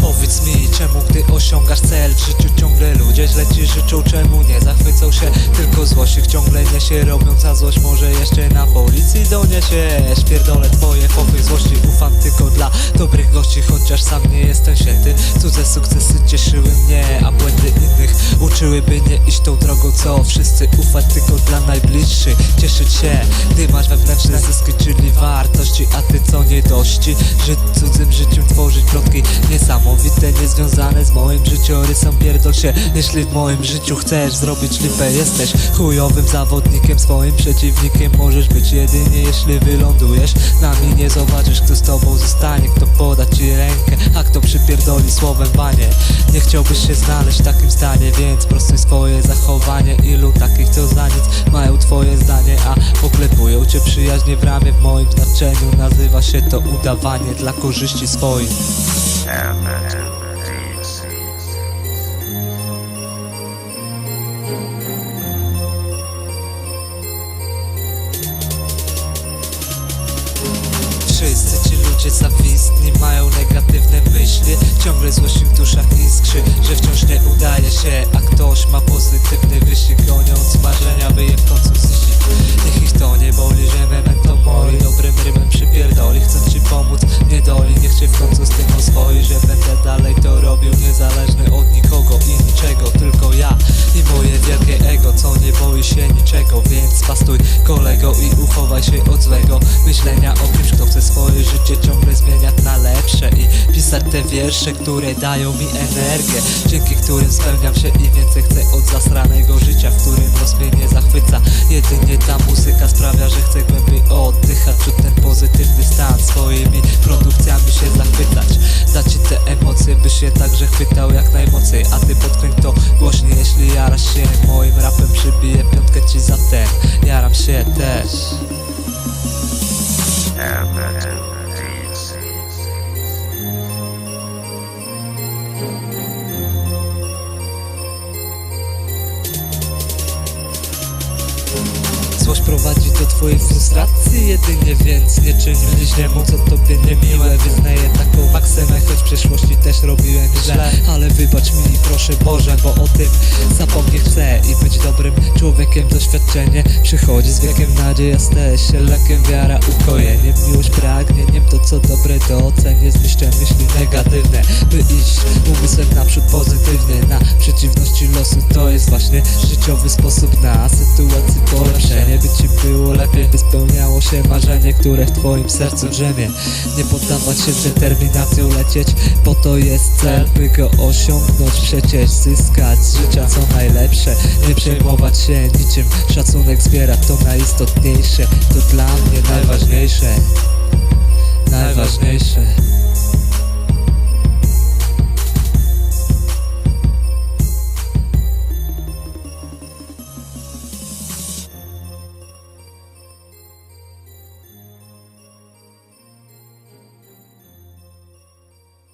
Powiedz mi czemu, gdy osiągasz cel w życiu ciągle ludzie źle ci życzą? Czemu nie zachwycą się, tylko złośnych ciągle nie się robiąc A złość może jeszcze na policji doniesiesz Pierdolę twoje fochy złości, ufam tylko dla dobrych gości. Chociaż sam nie jestem święty, cudze sukcesy cieszyły mnie innych uczyłyby nie iść tą drogą co wszyscy Ufać tylko dla najbliższych. Cieszyć się, gdy masz wewnętrzne zyski Czyli wartości, a ty co nie dości? Żyć cudzym życiem, tworzyć plotki Niesamowite, niezwiązane z moim życiorysem. Pierdol się, jeśli w moim życiu chcesz zrobić lipę Jesteś chujowym zawodnikiem, swoim przeciwnikiem Możesz być jedynie jeśli wylądujesz. Na nie zobaczysz kto z tobą zostanie Kto poda a kto przypierdoli słowem banie Nie chciałbyś się znaleźć w takim stanie Więc prostuj swoje zachowanie. Ilu takich co za nic mają twoje zdanie A poklepują cię przyjaźnie w ramię. W moim znaczeniu nazywa się to udawanie Dla korzyści swoich. Wszyscy ci ludzie zawistni mają negatywne myśli. Ciągle złość w duszach iskrzy, że wciąż nie udaje się. A ktoś ma pozytywny uchowaj się od złego myślenia o kimś, kto chce swoje życie ciągle zmieniać na lepsze I pisać te wiersze, które dają mi energię Dzięki którym spełniam się i więcej chcę od zasranego życia W którym los mnie nie zachwyca. Jedynie ta muzyka sprawia, że chcę głębiej oddychać Czuć ten pozytywny stan. Swoimi produkcjami się zachwycać. Dać ci te emocje, byś się także chwytał jak najmocniej. A ty podkręć to głośniej, jeśli jarasz się Moim rapem. Przybiję piątkę ci za ten. Jaram się też Złość prowadzi do twojej frustracji jedynie Więc nie czyń bliźniemu co tobie niemiłe. Wyznaję taką maksemę, choć w przeszłości też robiłem źle. Ale wybacz mi proszę Boże, bo o tym zapomnieć chcę dobrym człowiekiem. Doświadczenie Przychodzi z wiekiem. Nadzieja staje się lekiem. Wiara ukojenie, miłość pragnieniem. To co dobre do ocenie zniszczę myśli negatywne. By iść umysłem naprzód pozytywnie Na przeciwności losu to jest właśnie życiowy sposób na sytuacji polepszenie. By ci było lepiej, by spełniało się marzenie, które w twoim sercu drzemie. Nie poddawać się z determinacją lecieć, po to jest cel, by go osiągnąć Przecież zyskać z życia co najlepsze. Nie przejmować się niczym, szacunek zbierać to najistotniejsze To dla mnie najważniejsze. Najważniejsze